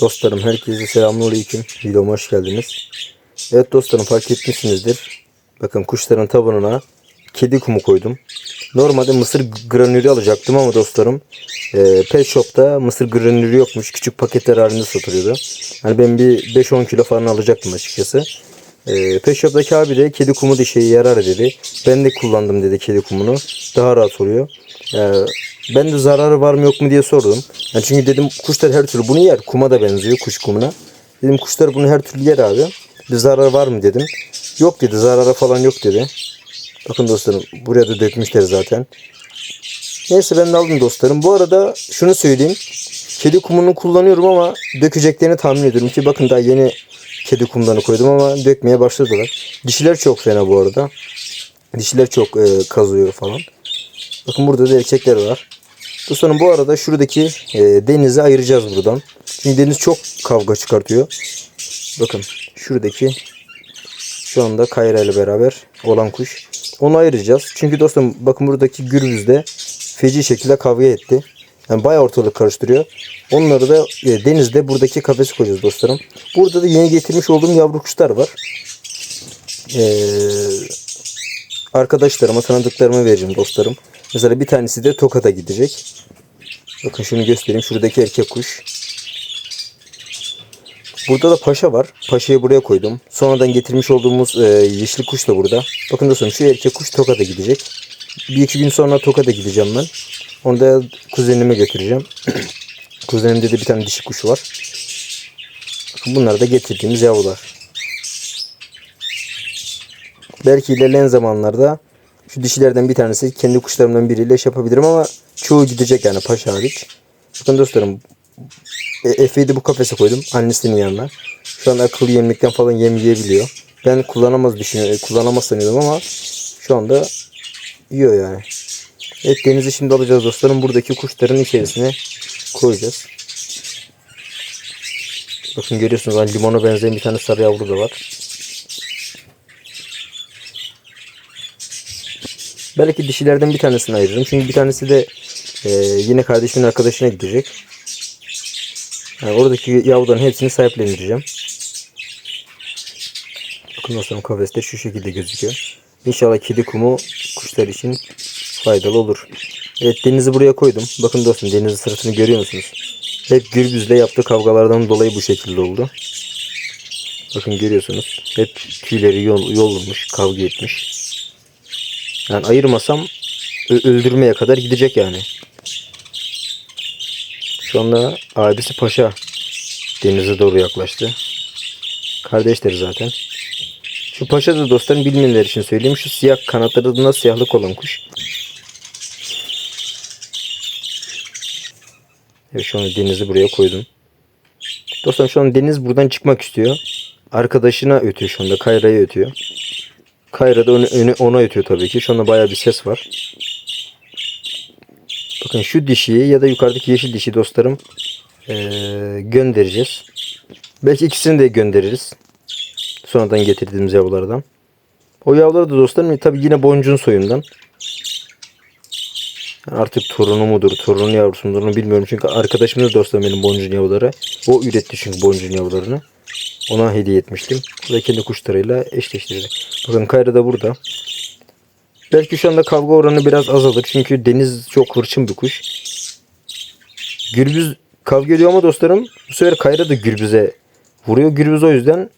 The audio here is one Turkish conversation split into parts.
Dostlarım herkese selamünaleyküm. Videoma hoş geldiniz. Evet dostlarım fark etmişsinizdir. Bakın kuşların tabanına kedi kumu koydum. Normalde mısır granülü alacaktım ama dostlarım e, Pet Shop'ta mısır granülü yokmuş. Küçük paketler halinde satılıyordu. Hani ben bir 5-10 kilo falan alacaktım açıkçası. E, Pet Shop'taki abi de kedi kumu da işe yarar dedi. Ben de kullandım dedi kedi kumunu. Daha rahat oluyor. E, ben de zararı var mı yok mu diye sordum. Yani çünkü dedim kuşlar her türlü bunu yer. Kuma da benziyor kuş kumuna. Dedim kuşlar bunu her türlü yer abi. Bir zararı var mı dedim. Yok dedi zararı falan yok dedi. Bakın dostlarım buraya da dökmüşler zaten. Neyse ben de aldım dostlarım. Bu arada şunu söyleyeyim. Kedi kumunu kullanıyorum ama dökeceklerini tahmin ediyorum ki bakın daha yeni kedi kumlarını koydum ama dökmeye başladılar. Dişiler çok fena bu arada. Dişiler çok e, kazıyor falan. Bakın burada da erkekler var. Dostlarım bu arada şuradaki e, denizi ayıracağız buradan. Çünkü deniz çok kavga çıkartıyor. Bakın şuradaki şu anda Kayra ile beraber olan kuş. Onu ayıracağız. Çünkü dostum bakın buradaki gürbüz de feci şekilde kavga etti. Yani bayağı ortalık karıştırıyor. Onları da e, denizde buradaki kafesi koyacağız dostlarım. Burada da yeni getirmiş olduğum yavru kuşlar var. Ee, arkadaşlarıma, tanıdıklarıma vereceğim dostlarım. Mesela bir tanesi de Tokat'a gidecek. Bakın şunu göstereyim. Şuradaki erkek kuş. Burada da paşa var. Paşayı buraya koydum. Sonradan getirmiş olduğumuz e, yeşil kuş da burada. Bakın dostum şu erkek kuş Tokat'a gidecek. Bir iki gün sonra Tokat'a gideceğim ben. Onu da kuzenime götüreceğim. Kuzenimde de bir tane dişi kuş var. Bunlar da getirdiğimiz yavrular. Belki ilerleyen zamanlarda şu dişilerden bir tanesi kendi kuşlarımdan biriyle iş yapabilirim ama çoğu gidecek yani paşa hariç. Bakın dostlarım e, Efe'yi de bu kafese koydum annesinin yanına. Şu an akıllı yemlikten falan yem yiyebiliyor. Ben kullanamaz düşünüyorum, kullanamaz sanıyordum ama şu anda yiyor yani. Evet denizi şimdi alacağız dostlarım. Buradaki kuşların içerisine koyacağız. Bakın görüyorsunuz hani limona benzeyen bir tane sarı yavru da var. Belki dişilerden bir tanesini ayırırım. Çünkü bir tanesi de e, yine kardeşimin arkadaşına gidecek. Yani oradaki yavruların hepsini sahiplendireceğim. Bakın dostlarım kafeste şu şekilde gözüküyor. İnşallah kedi kumu kuşlar için faydalı olur. Evet denizi buraya koydum. Bakın dostum denizin sırtını görüyor musunuz? Hep gürbüzle yaptığı kavgalardan dolayı bu şekilde oldu. Bakın görüyorsunuz. Hep tüyleri yol, yolmuş, kavga etmiş. Yani ayırmasam öldürmeye kadar gidecek yani. Şu anda abisi Paşa denize doğru yaklaştı. Kardeşleri zaten. Şu Paşa da dostlarım bilmeyenler için söyleyeyim. Şu siyah kanatlarında siyahlık olan kuş. Evet şu an denizi buraya koydum. Dostlarım şu an deniz buradan çıkmak istiyor. Arkadaşına ötüyor şu anda. Kayra'ya ötüyor. Kayra da onu, onu- ona ötüyor tabii ki. Şu anda bayağı bir ses var. Bakın şu dişiyi ya da yukarıdaki yeşil dişi dostlarım eee, göndereceğiz. Belki ikisini de göndeririz. Sonradan getirdiğimiz yavrulardan. O yavrular da dostlarım tabii yine boncuğun soyundan. Artık torunu mudur, torunun yavrusu mudur bilmiyorum. Çünkü arkadaşım da dostlarım benim boncuğun yavruları. O üretti çünkü boncuğun yavrularını. Ona hediye etmiştim. Da kendi kuşlarıyla eşleştirdi. Bakın Kayra da burada. Belki şu anda kavga oranı biraz azalır. Çünkü deniz çok hırçın bir kuş. Gürbüz kavga ediyor ama dostlarım bu sefer Kayra da gürbüze vuruyor. Gürbüz o yüzden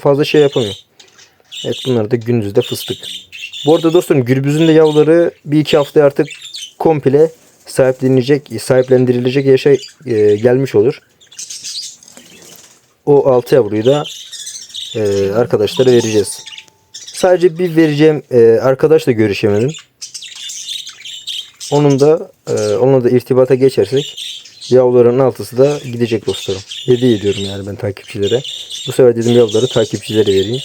fazla şey yapamıyor. Evet bunlar da gündüzde fıstık. Bu arada dostlarım gürbüzün de yavruları bir iki hafta artık komple sahiplenilecek, sahiplendirilecek yaşa e, gelmiş olur. O altı yavruyu da e, arkadaşlara vereceğiz. Sadece bir vereceğim e, arkadaşla görüşemedim. Onun da e, onunla da irtibata geçersek yavruların altısı da gidecek dostlarım. Hediye ediyorum yani ben takipçilere. Bu sefer dedim yavruları takipçilere vereyim.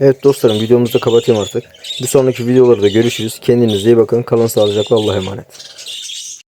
Evet dostlarım videomuzu da kapatıyorum artık. Bir sonraki videolarda görüşürüz. Kendinize iyi bakın. Kalın sağlıcakla Allah'a emanet.